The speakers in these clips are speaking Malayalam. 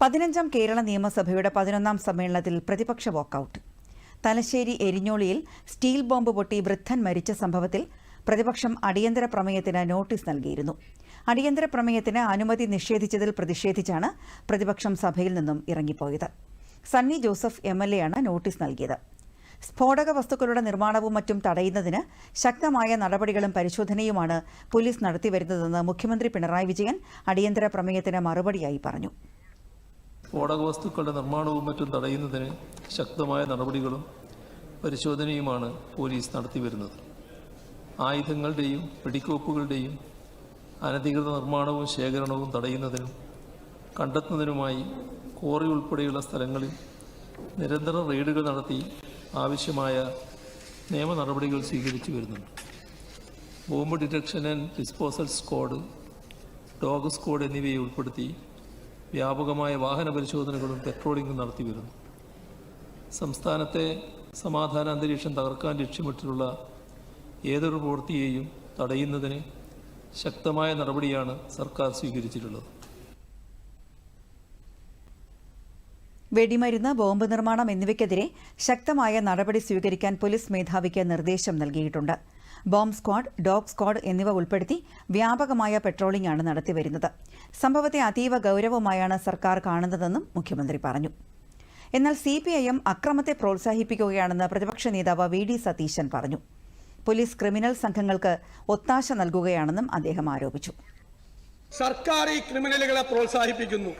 പതിനഞ്ചാം കേരള നിയമസഭയുടെ പതിനൊന്നാം സമ്മേളനത്തിൽ പ്രതിപക്ഷ വാക്കൌട്ട് തലശ്ശേരി എരിഞ്ഞോളിയിൽ സ്റ്റീൽ ബോംബ് പൊട്ടി വൃദ്ധൻ മരിച്ച സംഭവത്തിൽ പ്രതിപക്ഷം അടിയന്തര പ്രമേയത്തിന് നോട്ടീസ് നൽകിയിരുന്നു. അടിയന്തര പ്രമേയത്തിന് അനുമതി നിഷേധിച്ചതിൽ പ്രതിഷേധിച്ചാണ് പ്രതിപക്ഷം സഭയിൽ നിന്നും ഇറങ്ങിപ്പോയത്. സണ്ണി ജോസഫ് എം എൽ എയാണ് നോട്ടീസ് നൽകിയത്. സ്ഫോടക വസ്തുക്കളുടെ നിർമ്മാണവും മറ്റും തടയുന്നതിന് ശക്തമായ നടപടികളും പരിശോധനയുമാണ് പോലീസ് നടത്തിവരുന്നതെന്ന് മുഖ്യമന്ത്രി പിണറായി വിജയൻ അടിയന്തര പ്രമേയത്തിന് മറുപടിയായി പറഞ്ഞു. സ്ഫോടക വസ്തുക്കളുടെ നിർമ്മാണവും മറ്റും തടയുന്നതിന് ശക്തമായ നടപടികളും പരിശോധനയുമാണ് പോലീസ് നടത്തിവരുന്നത്. ആയുധങ്ങളുടെയും വെടിക്കോപ്പുകളുടെയും അനധികൃത നിർമ്മാണവും ശേഖരണവും തടയുന്നതിനും കണ്ടെത്തുന്നതിനുമായി കോറി ഉൾപ്പെടെയുള്ള സ്ഥലങ്ങളിൽ നിരന്തരം റെയ്ഡുകൾ നടത്തി ആവശ്യമായ നിയമ നടപടികൾ സ്വീകരിച്ചു വരുന്നുണ്ട്. Bomb detection and disposal squad dog squad എന്നിവയെ ഉൾപ്പെടുത്തി വ്യാപകമായ വാഹന പരിശോധനകളും പെട്രോളിംഗും നടത്തി വരുന്നു. സംസ്ഥാനത്തെ സമാധാന അന്തരീക്ഷം തകർക്കാൻ ലക്ഷ്യമിട്ടിട്ടുള്ള ഏതൊരു പ്രവൃത്തിയെയും തടയുന്നതിന് ശക്തമായ നടപടിയാണ് സർക്കാർ സ്വീകരിച്ചിട്ടുള്ളത്. വെടിമരുന്ന് ബോംബ് നിർമ്മാണം എന്നിവയ്ക്കെതിരെ ശക്തമായ നടപടി സ്വീകരിക്കാൻ പോലീസ് മേധാവിക്ക് നിർദ്ദേശം നൽകിയിട്ടുണ്ട്. ബോംബ് സ്ക്വാഡ് ഡോഗ് സ്ക്വാഡ് എന്നിവ ഉൾപ്പെടുത്തി വ്യാപകമായ പെട്രോളിംഗ് ആണ് നടത്തിവരുന്നത്. സംഭവത്തെ അതീവ ഗൗരവമായാണ് സർക്കാർ കാണുന്നതെന്നും മുഖ്യമന്ത്രി പറഞ്ഞു. എന്നാൽ സി പി ഐ എം അക്രമത്തെ പ്രോത്സാഹിപ്പിക്കുകയാണെന്ന് പ്രതിപക്ഷ നേതാവ് വി ഡി സതീശൻ പറഞ്ഞു. പോലീസ് ക്രിമിനൽ സംഘങ്ങൾക്ക് ഒത്താശ നൽകുകയാണെന്നും അദ്ദേഹം ആരോപിച്ചു. സർക്കാർ ഈ ക്രിമിനലുകളെ പ്രോത്സാഹിപ്പിക്കുന്നു.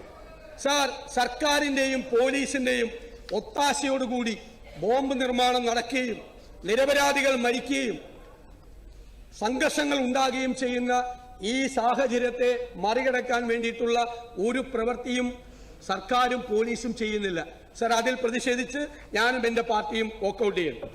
സാർ സർക്കാരിന്റെയും പോലീസിന്റെയും ഒത്താശയോടുകൂടി ബോംബ് നിർമ്മാണം നടക്കുകയും നിരപരാധികൾ മരിക്കുകയും സംഘർഷങ്ങൾ ഉണ്ടാകുകയും ചെയ്യുന്ന ഈ സാഹചര്യത്തെ മറികടക്കാൻ വേണ്ടിയിട്ടുള്ള ഒരു പ്രവൃത്തിയും സർക്കാരും പോലീസും ചെയ്യുന്നില്ല. സർ അതിൽ പ്രതിഷേധിച്ച് ഞാനും എന്റെ പാർട്ടിയും വോക്കൗട്ട് ചെയ്യുന്നു